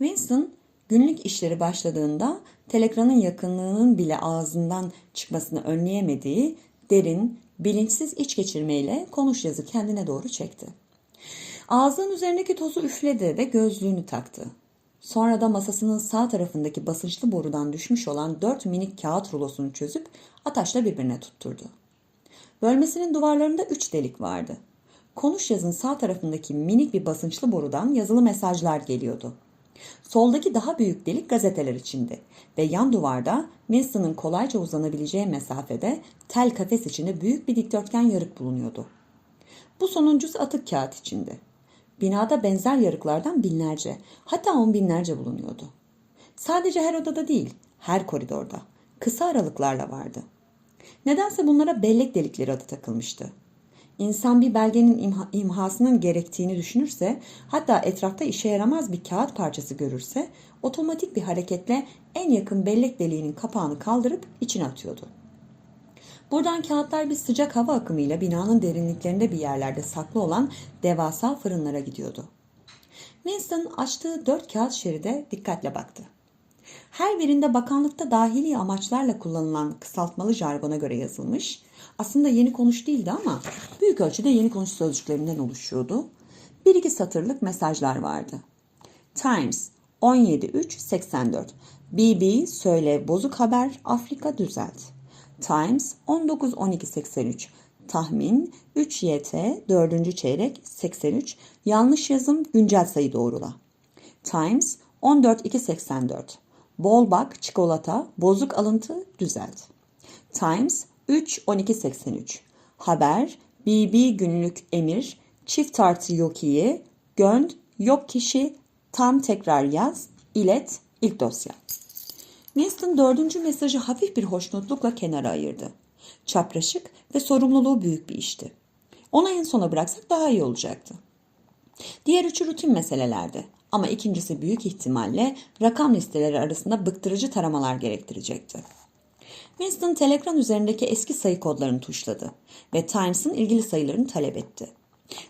Winston günlük işleri başladığında telekranın yakınlığının bile ağzından çıkmasını önleyemediği derin, bilinçsiz iç geçirmeyle konuş yazı kendine doğru çekti. Ağzının üzerindeki tozu üfledi ve gözlüğünü taktı. Sonra da masasının sağ tarafındaki basınçlı borudan düşmüş olan dört minik kağıt rulosunu çözüp ataşla birbirine tutturdu. Bölmesinin duvarlarında üç delik vardı. Konuş yazın sağ tarafındaki minik bir basınçlı borudan yazılı mesajlar geliyordu. Soldaki daha büyük delik gazeteler içindi ve yan duvarda Winston'ın kolayca uzanabileceği mesafede tel kafes içinde büyük bir dikdörtgen yarık bulunuyordu. Bu sonuncusu atık kağıt içindi. Binada benzer yarıklardan binlerce, hatta on binlerce bulunuyordu. Sadece her odada değil, her koridorda. Kısa aralıklarla vardı. Nedense bunlara bellek delikleri adı takılmıştı. İnsan bir belgenin imha, imhasının gerektiğini düşünürse, hatta etrafta işe yaramaz bir kağıt parçası görürse, otomatik bir hareketle en yakın bellek deliğinin kapağını kaldırıp içine atıyordu. Buradan kağıtlar bir sıcak hava akımıyla binanın derinliklerinde bir yerlerde saklı olan devasa fırınlara gidiyordu. Winston açtığı dört kağıt şeride dikkatle baktı. Her birinde bakanlıkta dahili amaçlarla kullanılan kısaltmalı jargona göre yazılmış, aslında yeni konuş değildi ama büyük ölçüde yeni konuş sözcüklerinden oluşuyordu. Bir iki satırlık mesajlar vardı. Times 17.3.84 BB söyle bozuk haber Afrika düzelt. Times 19.12.83 tahmin 3YT 4. çeyrek 83 yanlış yazım güncel sayı doğrula. Times 14.2.84 bol bak çikolata bozuk alıntı düzelt. Times 3.12.83 haber BB günlük emir çift tartı yok iyi gönd yok kişi tam tekrar yaz ilet ilk dosya. Winston dördüncü mesajı hafif bir hoşnutlukla kenara ayırdı. Çapraşık ve sorumluluğu büyük bir işti. Onu en sona bıraksak daha iyi olacaktı. Diğer üçü rutin meselelerdi ama ikincisi büyük ihtimalle rakam listeleri arasında bıktırıcı taramalar gerektirecekti. Winston telekran üzerindeki eski sayı kodlarını tuşladı ve Times'ın ilgili sayılarını talep etti.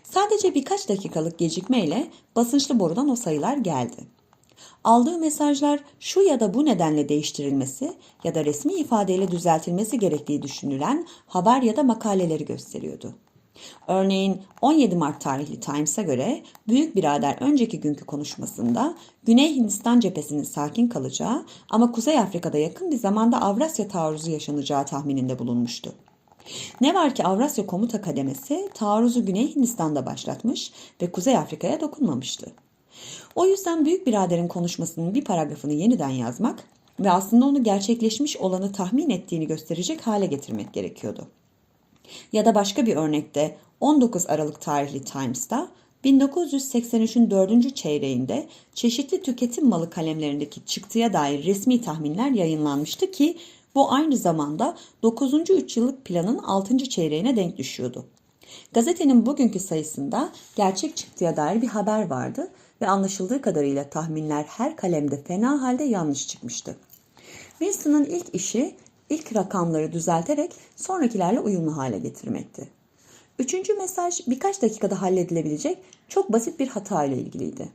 Sadece birkaç dakikalık gecikmeyle basınçlı borudan o sayılar geldi. Aldığı mesajlar şu ya da bu nedenle değiştirilmesi ya da resmi ifadeyle düzeltilmesi gerektiği düşünülen haber ya da makaleleri gösteriyordu. Örneğin 17 Mart tarihli Times'a göre Büyük Birader önceki günkü konuşmasında Güney Hindistan cephesinin sakin kalacağı ama Kuzey Afrika'da yakın bir zamanda Avrasya taarruzu yaşanacağı tahmininde bulunmuştu. Ne var ki Avrasya Komuta Kademesi taarruzu Güney Hindistan'da başlatmış ve Kuzey Afrika'ya dokunmamıştı. O yüzden büyük biraderin konuşmasının bir paragrafını yeniden yazmak ve aslında onu gerçekleşmiş olanı tahmin ettiğini gösterecek hale getirmek gerekiyordu. Ya da başka bir örnekte 19 Aralık tarihli Times'ta 1983'ün 4. çeyreğinde çeşitli tüketim malı kalemlerindeki çıktıya dair resmi tahminler yayınlanmıştı ki bu aynı zamanda 9. 3 yıllık planın 6. çeyreğine denk düşüyordu. Gazetenin bugünkü sayısında gerçek çıktıya dair bir haber vardı ve anlaşıldığı kadarıyla tahminler her kalemde fena halde yanlış çıkmıştı. Winston'ın ilk işi ilk rakamları düzelterek sonrakilerle uyumlu hale getirmekti. Üçüncü mesaj birkaç dakikada halledilebilecek çok basit bir hata ile ilgiliydi.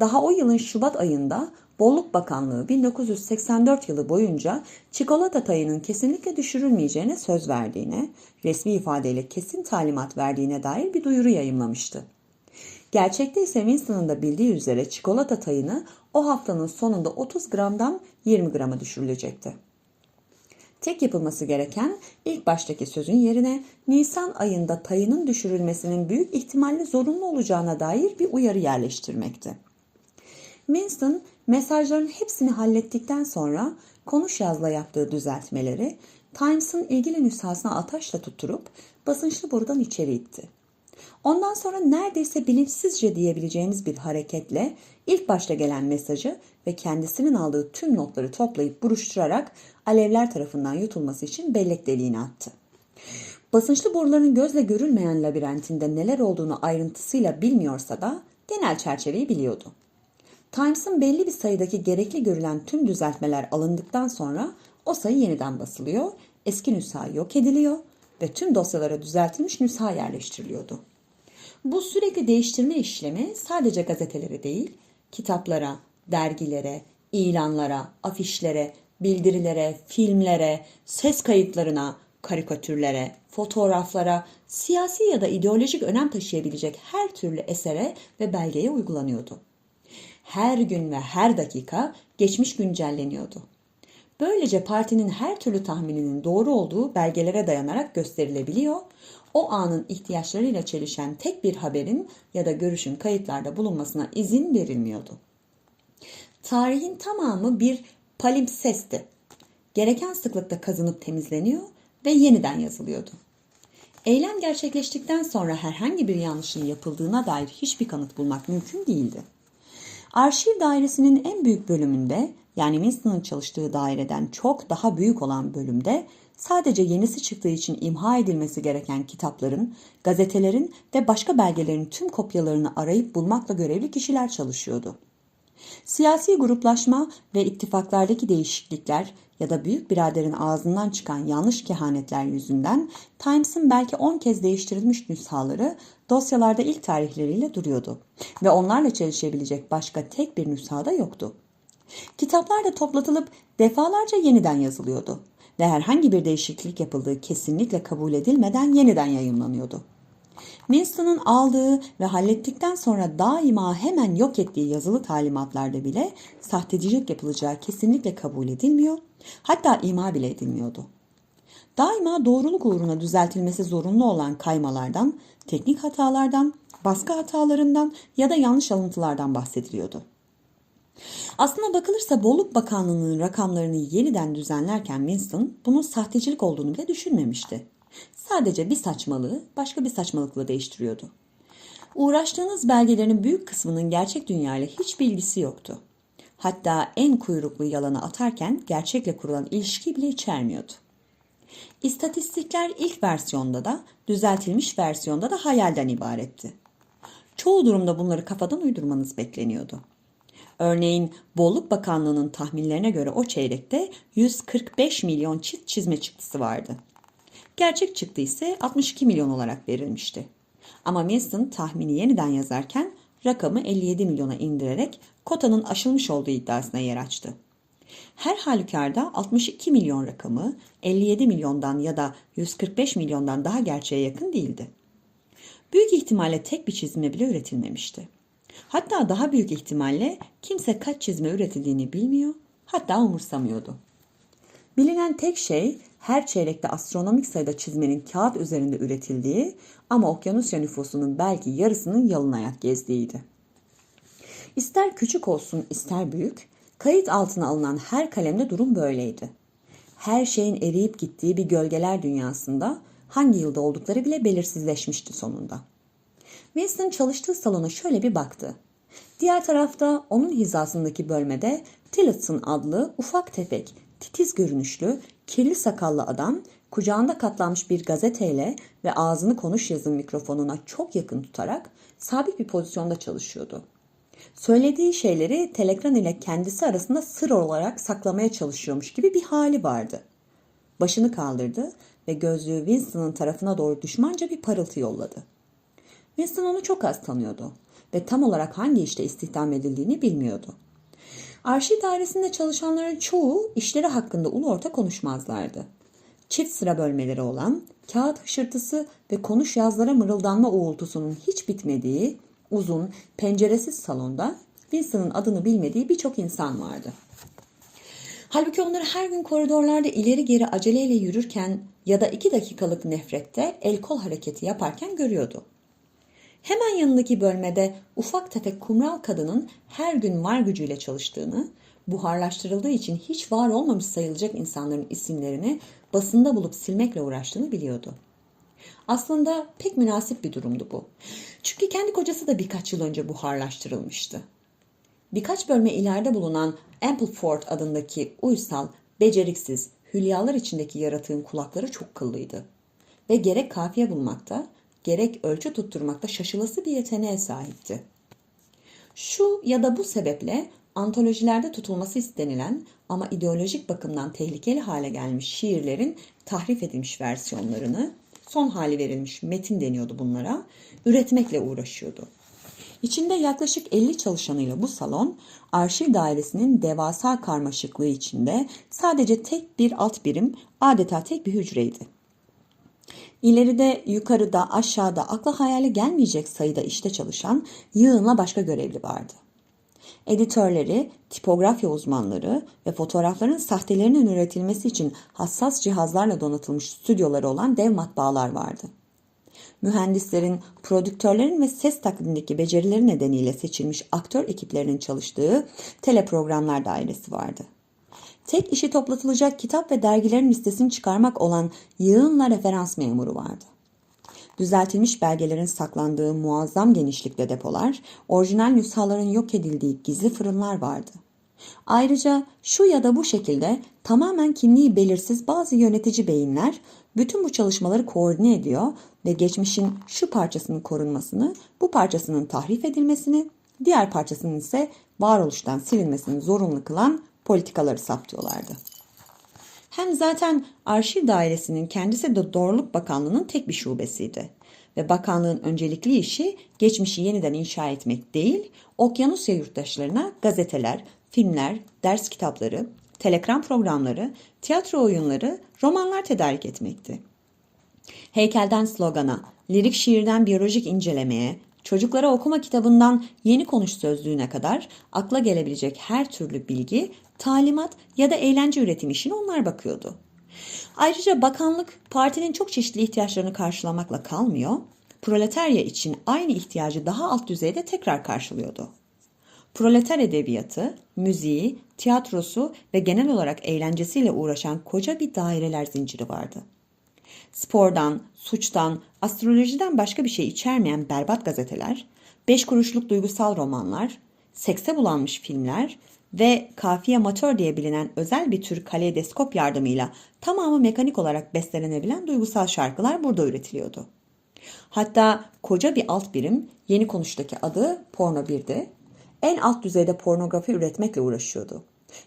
Daha o yılın Şubat ayında Bolluk Bakanlığı 1984 yılı boyunca çikolata tayının kesinlikle düşürülmeyeceğine söz verdiğine, resmi ifadeyle kesin talimat verdiğine dair bir duyuru yayımlamıştı. Gerçekte ise Winston'ın da bildiği üzere çikolata tayını o haftanın sonunda 30 gramdan 20 grama düşürülecekti. Tek yapılması gereken ilk baştaki sözün yerine Nisan ayında tayının düşürülmesinin büyük ihtimalle zorunlu olacağına dair bir uyarı yerleştirmekti. Winston mesajların hepsini hallettikten sonra konuş yazla yaptığı düzeltmeleri Times'ın ilgili nüshasına ataşla tutturup basınçlı borudan içeri itti. Ondan sonra neredeyse bilinçsizce diyebileceğimiz bir hareketle ilk başta gelen mesajı ve kendisinin aldığı tüm notları toplayıp buruşturarak alevler tarafından yutulması için bellek deliğine attı. Basınçlı boruların gözle görülmeyen labirentinde neler olduğunu ayrıntısıyla bilmiyorsa da genel çerçeveyi biliyordu. Times'ın belli bir sayıdaki gerekli görülen tüm düzeltmeler alındıktan sonra o sayı yeniden basılıyor, eski nüsha yok ediliyor ve tüm dosyalara düzeltilmiş nüsha yerleştiriliyordu. Bu sürekli değiştirme işlemi sadece gazetelere değil, kitaplara, dergilere, ilanlara, afişlere, bildirilere, filmlere, ses kayıtlarına, karikatürlere, fotoğraflara, siyasi ya da ideolojik önem taşıyabilecek her türlü esere ve belgeye uygulanıyordu. Her gün ve her dakika geçmiş güncelleniyordu. Böylece partinin her türlü tahmininin doğru olduğu belgelere dayanarak gösterilebiliyor, o anın ihtiyaçlarıyla çelişen tek bir haberin ya da görüşün kayıtlarda bulunmasına izin verilmiyordu. Tarihin tamamı bir palimpsesti. Gereken sıklıkta kazınıp temizleniyor ve yeniden yazılıyordu. Eylem gerçekleştikten sonra herhangi bir yanlışın yapıldığına dair hiçbir kanıt bulmak mümkün değildi. Arşiv dairesinin en büyük bölümünde yani Winston'ın çalıştığı daireden çok daha büyük olan bölümde sadece yenisi çıktığı için imha edilmesi gereken kitapların, gazetelerin ve başka belgelerin tüm kopyalarını arayıp bulmakla görevli kişiler çalışıyordu. Siyasi gruplaşma ve ittifaklardaki değişiklikler ya da büyük biraderin ağzından çıkan yanlış kehanetler yüzünden Times'ın belki 10 kez değiştirilmiş nüshaları dosyalarda ilk tarihleriyle duruyordu ve onlarla çelişebilecek başka tek bir nüsha da yoktu. Kitaplar da toplatılıp defalarca yeniden yazılıyordu ve herhangi bir değişiklik yapıldığı kesinlikle kabul edilmeden yeniden yayımlanıyordu. Winston'ın aldığı ve hallettikten sonra daima hemen yok ettiği yazılı talimatlarda bile sahtecilik yapılacağı kesinlikle kabul edilmiyor, hatta ima bile edilmiyordu. Daima doğruluk uğruna düzeltilmesi zorunlu olan kaymalardan, teknik hatalardan, baskı hatalarından ya da yanlış alıntılardan bahsediliyordu. Aslına bakılırsa Bolluk Bakanlığı'nın rakamlarını yeniden düzenlerken Winston bunun sahtecilik olduğunu bile düşünmemişti. Sadece bir saçmalığı başka bir saçmalıkla değiştiriyordu. Uğraştığınız belgelerin büyük kısmının gerçek dünyayla hiç bilgisi yoktu. Hatta en kuyruklu yalanı atarken gerçekle kurulan ilişki bile içermiyordu. İstatistikler ilk versiyonda da düzeltilmiş versiyonda da hayalden ibaretti. Çoğu durumda bunları kafadan uydurmanız bekleniyordu. Örneğin Bolluk Bakanlığı'nın tahminlerine göre o çeyrekte 145 milyon çift çizme çıktısı vardı. Gerçek çıktı ise 62 milyon olarak verilmişti. Ama Mason tahmini yeniden yazarken rakamı 57 milyona indirerek kotanın aşılmış olduğu iddiasına yer açtı. Her halükarda 62 milyon rakamı 57 milyondan ya da 145 milyondan daha gerçeğe yakın değildi. Büyük ihtimalle tek bir çizme bile üretilmemişti. Hatta daha büyük ihtimalle kimse kaç çizme üretildiğini bilmiyor, hatta umursamıyordu. Bilinen tek şey her çeyrekte astronomik sayıda çizmenin kağıt üzerinde üretildiği ama okyanusya nüfusunun belki yarısının yalın ayak gezdiğiydi. İster küçük olsun ister büyük, kayıt altına alınan her kalemde durum böyleydi. Her şeyin eriyip gittiği bir gölgeler dünyasında hangi yılda oldukları bile belirsizleşmişti sonunda. Winston çalıştığı salona şöyle bir baktı. Diğer tarafta onun hizasındaki bölmede Tillotson adlı ufak tefek, titiz görünüşlü, kirli sakallı adam kucağında katlanmış bir gazeteyle ve ağzını konuş yazın mikrofonuna çok yakın tutarak sabit bir pozisyonda çalışıyordu. Söylediği şeyleri telekran ile kendisi arasında sır olarak saklamaya çalışıyormuş gibi bir hali vardı. Başını kaldırdı ve gözlüğü Winston'ın tarafına doğru düşmanca bir parıltı yolladı. Winston onu çok az tanıyordu ve tam olarak hangi işte istihdam edildiğini bilmiyordu. Arşiv dairesinde çalışanların çoğu işleri hakkında ulu orta konuşmazlardı. Çift sıra bölmeleri olan, kağıt hışırtısı ve konuş yazlara mırıldanma uğultusunun hiç bitmediği, uzun, penceresiz salonda Winston'ın adını bilmediği birçok insan vardı. Halbuki onları her gün koridorlarda ileri geri aceleyle yürürken ya da iki dakikalık nefrette el kol hareketi yaparken görüyordu. Hemen yanındaki bölmede ufak tefek kumral kadının her gün var gücüyle çalıştığını, buharlaştırıldığı için hiç var olmamış sayılacak insanların isimlerini basında bulup silmekle uğraştığını biliyordu. Aslında pek münasip bir durumdu bu. Çünkü kendi kocası da birkaç yıl önce buharlaştırılmıştı. Birkaç bölme ileride bulunan Ampleford adındaki uysal, beceriksiz, hülyalar içindeki yaratığın kulakları çok kıllıydı. Ve gerek kafiye bulmakta, gerek ölçü tutturmakta şaşılası bir yeteneğe sahipti. Şu ya da bu sebeple antolojilerde tutulması istenilen ama ideolojik bakımdan tehlikeli hale gelmiş şiirlerin tahrif edilmiş versiyonlarını, son hali verilmiş metin deniyordu bunlara, üretmekle uğraşıyordu. İçinde yaklaşık 50 çalışanıyla bu salon, arşiv dairesinin devasa karmaşıklığı içinde sadece tek bir alt birim, adeta tek bir hücreydi. İleride, yukarıda, aşağıda akla hayale gelmeyecek sayıda işte çalışan yığınla başka görevli vardı. Editörleri, tipografya uzmanları ve fotoğrafların sahtelerinin üretilmesi için hassas cihazlarla donatılmış stüdyoları olan dev matbaalar vardı. Mühendislerin, prodüktörlerin ve ses taklidindeki becerileri nedeniyle seçilmiş aktör ekiplerinin çalıştığı teleprogramlar dairesi vardı. Tek işi toplatılacak kitap ve dergilerin listesini çıkarmak olan yığınla referans memuru vardı. Düzeltilmiş belgelerin saklandığı muazzam genişlikte depolar, orijinal nüshaların yok edildiği gizli fırınlar vardı. Ayrıca şu ya da bu şekilde tamamen kimliği belirsiz bazı yönetici beyinler bütün bu çalışmaları koordine ediyor ve geçmişin şu parçasının korunmasını, bu parçasının tahrif edilmesini, diğer parçasının ise varoluştan silinmesini zorunlu kılan politikaları saptıyorlardı. Hem zaten arşiv dairesinin kendisi de Doğruluk Bakanlığı'nın tek bir şubesiydi. Ve bakanlığın öncelikli işi geçmişi yeniden inşa etmek değil, Okyanusya yurttaşlarına gazeteler, filmler, ders kitapları, telegram programları, tiyatro oyunları, romanlar tedarik etmekti. Heykelden slogana, lirik şiirden biyolojik incelemeye, çocuklara okuma kitabından yeni konuş sözlüğüne kadar akla gelebilecek her türlü bilgi, talimat ya da eğlence üretim işine onlar bakıyordu. Ayrıca bakanlık partinin çok çeşitli ihtiyaçlarını karşılamakla kalmıyor, proletarya için aynı ihtiyacı daha alt düzeyde tekrar karşılıyordu. Proleter edebiyatı, müziği, tiyatrosu ve genel olarak eğlencesiyle uğraşan koca bir daireler zinciri vardı. Spordan, suçtan, astrolojiden başka bir şey içermeyen berbat gazeteler, beş kuruşluk duygusal romanlar, sekse bulanmış filmler ve kafiye amatör diye bilinen özel bir tür kaleidoskop yardımıyla tamamı mekanik olarak bestelenebilen duygusal şarkılar burada üretiliyordu. Hatta koca bir alt birim yeni konuştaki adı Porno 1'di. En alt düzeyde pornografi üretmekle uğraşıyordu.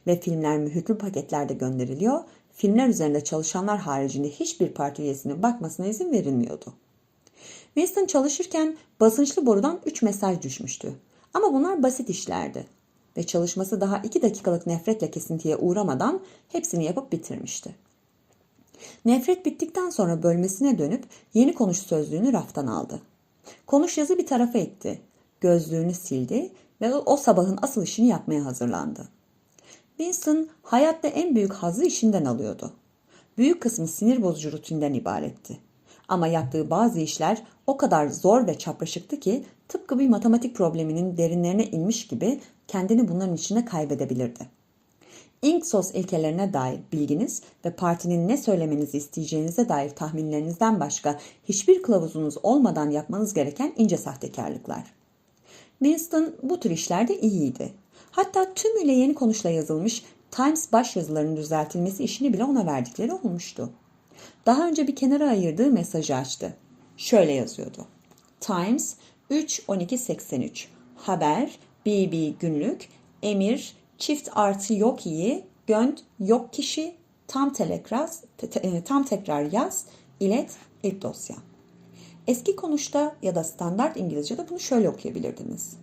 Ve filmler mühürlü paketlerde gönderiliyor, filmler üzerinde çalışanlar haricinde hiçbir parti üyesinin bakmasına izin verilmiyordu. Winston çalışırken basınçlı borudan 3 mesaj düşmüştü. Ama bunlar basit işlerdi. Ve çalışması daha 2 dakikalık nefretle kesintiye uğramadan hepsini yapıp bitirmişti. Nefret bittikten sonra bölmesine dönüp yeni konuş sözlüğünü raftan aldı. Konuş yazı bir tarafa etti. Gözlüğünü sildi ve o sabahın asıl işini yapmaya hazırlandı. Winston hayatta en büyük hazzı işinden alıyordu. Büyük kısmı sinir bozucu rutinden ibaretti. Ama yaptığı bazı işler o kadar zor ve çapraşıktı ki tıpkı bir matematik probleminin derinlerine inmiş gibi kendini bunların içinde kaybedebilirdi. Inksos ilkelerine dair bilginiz ve partinin ne söylemenizi isteyeceğinize dair tahminlerinizden başka hiçbir kılavuzunuz olmadan yapmanız gereken ince sahtekarlıklar. Winston bu tür işlerde iyiydi. Hatta tümüyle yeni konuşla yazılmış Times başyazılarının düzeltilmesi işini bile ona verdikleri olmuştu. Daha önce bir kenara ayırdığı mesajı açtı. Şöyle yazıyordu. Times 3.12.83 Haber BB Günlük Emir Çift artı yok iyi Gönd yok kişi Tam telekras te, te, tam tekrar yaz ilet ilk dosya. Eski konuşta ya da standart İngilizce'de bunu şöyle okuyabilirdiniz.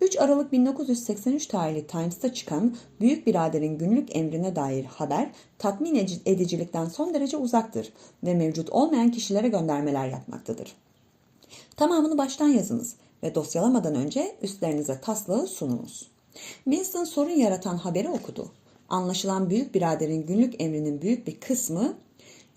3 Aralık 1983 tarihli Times'ta çıkan Büyük Birader'in günlük emrine dair haber tatmin edicilikten son derece uzaktır ve mevcut olmayan kişilere göndermeler yapmaktadır. Tamamını baştan yazınız ve dosyalamadan önce üstlerinize taslağı sununuz. Winston sorun yaratan haberi okudu. Anlaşılan Büyük Birader'in günlük emrinin büyük bir kısmı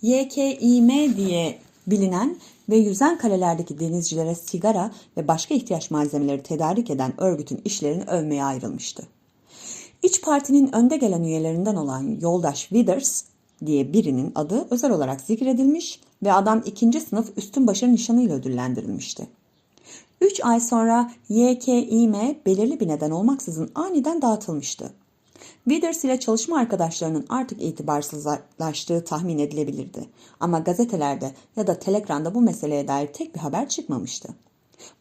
YKİM diye bilinen ve yüzen kalelerdeki denizcilere sigara ve başka ihtiyaç malzemeleri tedarik eden örgütün işlerini övmeye ayrılmıştı. İç partinin önde gelen üyelerinden olan yoldaş Withers diye birinin adı özel olarak zikredilmiş ve adam ikinci sınıf üstün başarı nişanıyla ödüllendirilmişti. Üç ay sonra YKİM belirli bir neden olmaksızın aniden dağıtılmıştı. Withers ile çalışma arkadaşlarının artık itibarsızlaştığı tahmin edilebilirdi. Ama gazetelerde ya da telegranda bu meseleye dair tek bir haber çıkmamıştı.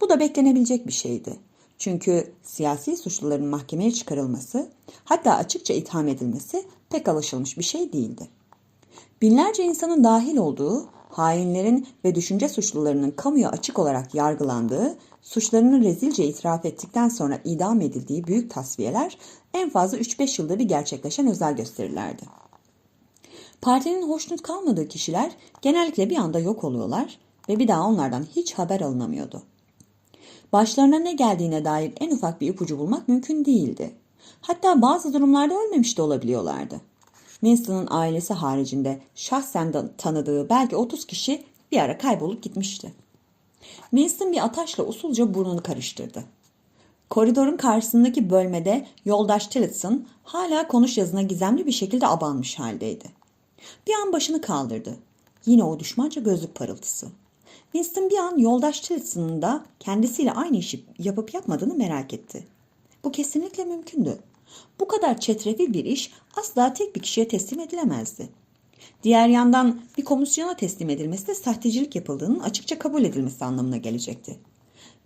Bu da beklenebilecek bir şeydi. Çünkü siyasi suçluların mahkemeye çıkarılması, hatta açıkça itham edilmesi pek alışılmış bir şey değildi. Binlerce insanın dahil olduğu, hainlerin ve düşünce suçlularının kamuya açık olarak yargılandığı suçlarını rezilce itiraf ettikten sonra idam edildiği büyük tasfiyeler en fazla 3-5 yılda bir gerçekleşen özel gösterilerdi. Partinin hoşnut kalmadığı kişiler genellikle bir anda yok oluyorlar ve bir daha onlardan hiç haber alınamıyordu. Başlarına ne geldiğine dair en ufak bir ipucu bulmak mümkün değildi. Hatta bazı durumlarda ölmemiş de olabiliyorlardı. Winston'ın ailesi haricinde şahsen tanıdığı belki 30 kişi bir ara kaybolup gitmişti. Winston bir ataşla usulca burnunu karıştırdı. Koridorun karşısındaki bölmede yoldaş Tillotson hala konuş yazına gizemli bir şekilde abanmış haldeydi. Bir an başını kaldırdı. Yine o düşmanca gözlük parıltısı. Winston bir an yoldaş Tillotson'un da kendisiyle aynı işi yapıp yapmadığını merak etti. Bu kesinlikle mümkündü. Bu kadar çetrefil bir iş asla tek bir kişiye teslim edilemezdi. Diğer yandan bir komisyona teslim edilmesi de sahtecilik yapıldığının açıkça kabul edilmesi anlamına gelecekti.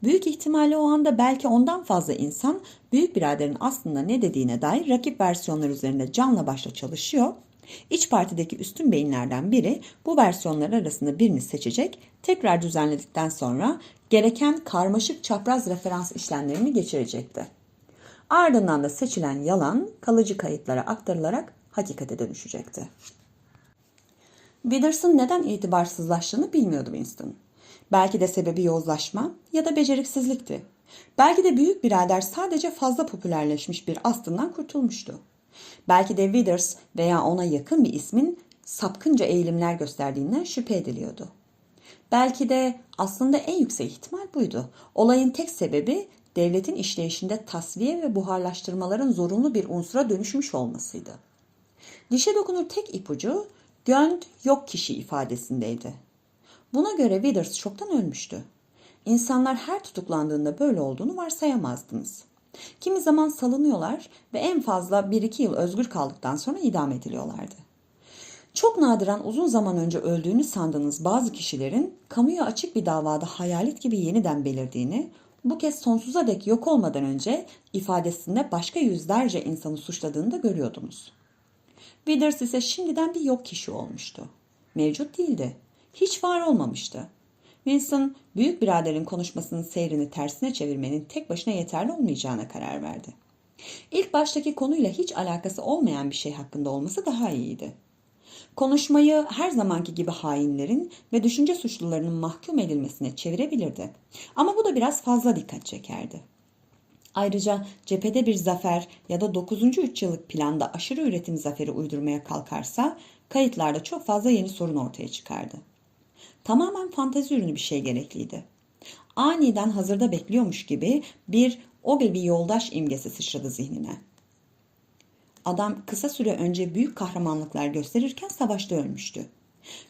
Büyük ihtimalle o anda belki ondan fazla insan büyük biraderin aslında ne dediğine dair rakip versiyonlar üzerinde canla başla çalışıyor. İç partideki üstün beyinlerden biri bu versiyonlar arasında birini seçecek, tekrar düzenledikten sonra gereken karmaşık çapraz referans işlemlerini geçirecekti. Ardından da seçilen yalan kalıcı kayıtlara aktarılarak hakikate dönüşecekti. Withers'ın neden itibarsızlaştığını bilmiyordu Winston. Belki de sebebi yozlaşma ya da beceriksizlikti. Belki de büyük birader sadece fazla popülerleşmiş bir aslından kurtulmuştu. Belki de Withers veya ona yakın bir ismin sapkınca eğilimler gösterdiğinden şüphe ediliyordu. Belki de aslında en yüksek ihtimal buydu. Olayın tek sebebi devletin işleyişinde tasfiye ve buharlaştırmaların zorunlu bir unsura dönüşmüş olmasıydı. Dişe dokunur tek ipucu gönd yok kişi ifadesindeydi. Buna göre Withers çoktan ölmüştü. İnsanlar her tutuklandığında böyle olduğunu varsayamazdınız. Kimi zaman salınıyorlar ve en fazla 1-2 yıl özgür kaldıktan sonra idam ediliyorlardı. Çok nadiren uzun zaman önce öldüğünü sandığınız bazı kişilerin kamuya açık bir davada hayalet gibi yeniden belirdiğini, bu kez sonsuza dek yok olmadan önce ifadesinde başka yüzlerce insanı suçladığını da görüyordunuz. Withers ise şimdiden bir yok kişi olmuştu. Mevcut değildi. Hiç var olmamıştı. Wilson, büyük biraderin konuşmasının seyrini tersine çevirmenin tek başına yeterli olmayacağına karar verdi. İlk baştaki konuyla hiç alakası olmayan bir şey hakkında olması daha iyiydi. Konuşmayı her zamanki gibi hainlerin ve düşünce suçlularının mahkum edilmesine çevirebilirdi. Ama bu da biraz fazla dikkat çekerdi. Ayrıca cephede bir zafer ya da 9. 3 yıllık planda aşırı üretim zaferi uydurmaya kalkarsa kayıtlarda çok fazla yeni sorun ortaya çıkardı. Tamamen fantezi ürünü bir şey gerekliydi. Aniden hazırda bekliyormuş gibi bir Ogilvy yoldaş imgesi sıçradı zihnine. Adam kısa süre önce büyük kahramanlıklar gösterirken savaşta ölmüştü.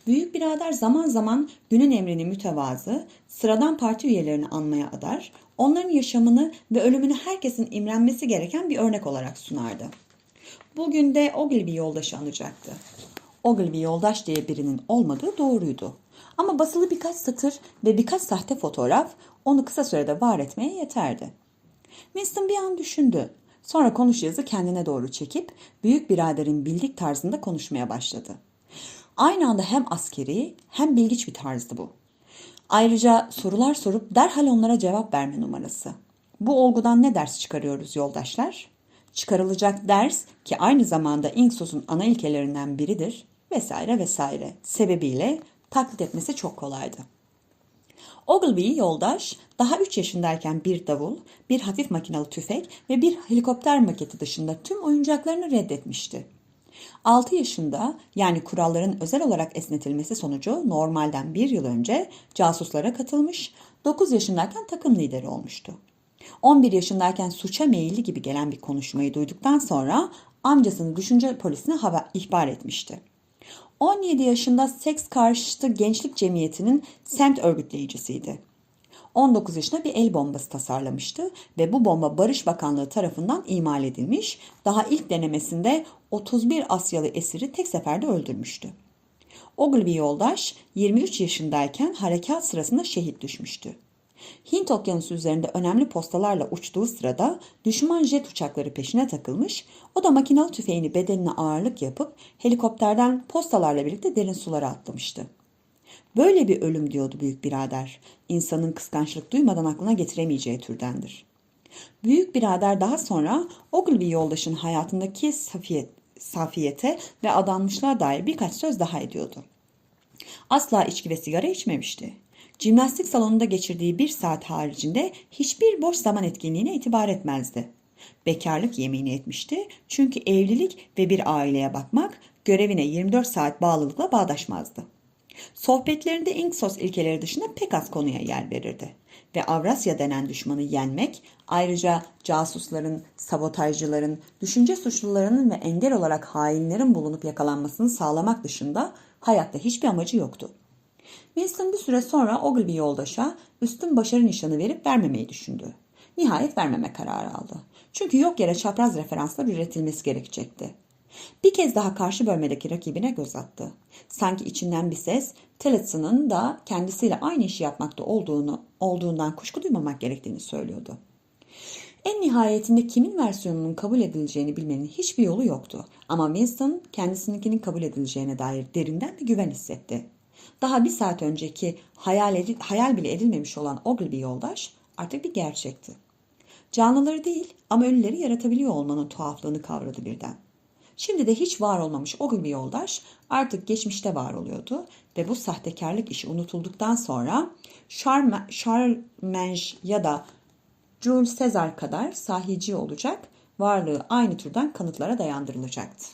Büyük birader zaman zaman günün emrini mütevazı, sıradan parti üyelerini anmaya adar, onların yaşamını ve ölümünü herkesin imrenmesi gereken bir örnek olarak sunardı. Bugün de Ogilvy yoldaşı anacaktı. Ogilvy yoldaş diye birinin olmadığı doğruydu. Ama basılı birkaç satır ve birkaç sahte fotoğraf onu kısa sürede var etmeye yeterdi. Winston bir an düşündü. Sonra konuş yazı kendine doğru çekip büyük biraderin bildik tarzında konuşmaya başladı. Aynı anda hem askeri hem bilgiç bir tarzdı bu. Ayrıca sorular sorup derhal onlara cevap verme numarası. Bu olgudan ne ders çıkarıyoruz yoldaşlar? Çıkarılacak ders ki aynı zamanda Inksos'un ana ilkelerinden biridir vesaire vesaire sebebiyle taklit etmesi çok kolaydı. Ogilvy yoldaş daha 3 yaşındayken bir davul, bir hafif makinalı tüfek ve bir helikopter maketi dışında tüm oyuncaklarını reddetmişti. 6 yaşında yani kuralların özel olarak esnetilmesi sonucu normalden bir yıl önce casuslara katılmış, 9 yaşındayken takım lideri olmuştu. 11 yaşındayken suça meyilli gibi gelen bir konuşmayı duyduktan sonra amcasını düşünce polisine haber, ihbar etmişti. 17 yaşında seks karşıtı gençlik cemiyetinin semt örgütleyicisiydi. 19 yaşında bir el bombası tasarlamıştı ve bu bomba Barış Bakanlığı tarafından imal edilmiş. Daha ilk denemesinde 31 Asyalı esiri tek seferde öldürmüştü. Ogilvy yoldaş 23 yaşındayken harekat sırasında şehit düşmüştü. Hint okyanusu üzerinde önemli postalarla uçtuğu sırada düşman jet uçakları peşine takılmış, o da makinalı tüfeğini bedenine ağırlık yapıp helikopterden postalarla birlikte derin sulara atlamıştı. Böyle bir ölüm diyordu büyük birader. İnsanın kıskançlık duymadan aklına getiremeyeceği türdendir. Büyük birader daha sonra Ogilvy yoldaşın hayatındaki safiyet, safiyete ve adanmışlığa dair birkaç söz daha ediyordu. Asla içki ve sigara içmemişti. Jimnastik salonunda geçirdiği bir saat haricinde hiçbir boş zaman etkinliğine itibar etmezdi. Bekarlık yemini etmişti çünkü evlilik ve bir aileye bakmak görevine 24 saat bağlılıkla bağdaşmazdı. Sohbetlerinde Inksos ilkeleri dışında pek az konuya yer verirdi. Ve Avrasya denen düşmanı yenmek, ayrıca casusların, sabotajcıların, düşünce suçlularının ve engel olarak hainlerin bulunup yakalanmasını sağlamak dışında hayatta hiçbir amacı yoktu. Winston bir süre sonra Ogilvy yoldaşa üstün başarı nişanı verip vermemeyi düşündü. Nihayet vermeme kararı aldı. Çünkü yok yere çapraz referanslar üretilmesi gerekecekti. Bir kez daha karşı bölmedeki rakibine göz attı. Sanki içinden bir ses Tillotson'ın da kendisiyle aynı işi yapmakta olduğunu, olduğundan kuşku duymamak gerektiğini söylüyordu. En nihayetinde kimin versiyonunun kabul edileceğini bilmenin hiçbir yolu yoktu. Ama Winston kendisininkinin kabul edileceğine dair derinden bir güven hissetti. Daha bir saat önceki hayal, edil, hayal bile edilmemiş olan Ogilvy yoldaş artık bir gerçekti. Canlıları değil ama ölüleri yaratabiliyor olmanın tuhaflığını kavradı birden. Şimdi de hiç var olmamış Ogilvy yoldaş artık geçmişte var oluyordu ve bu sahtekarlık işi unutulduktan sonra Charlemagne ya da Jules Caesar kadar sahici olacak, varlığı aynı türden kanıtlara dayandırılacaktı.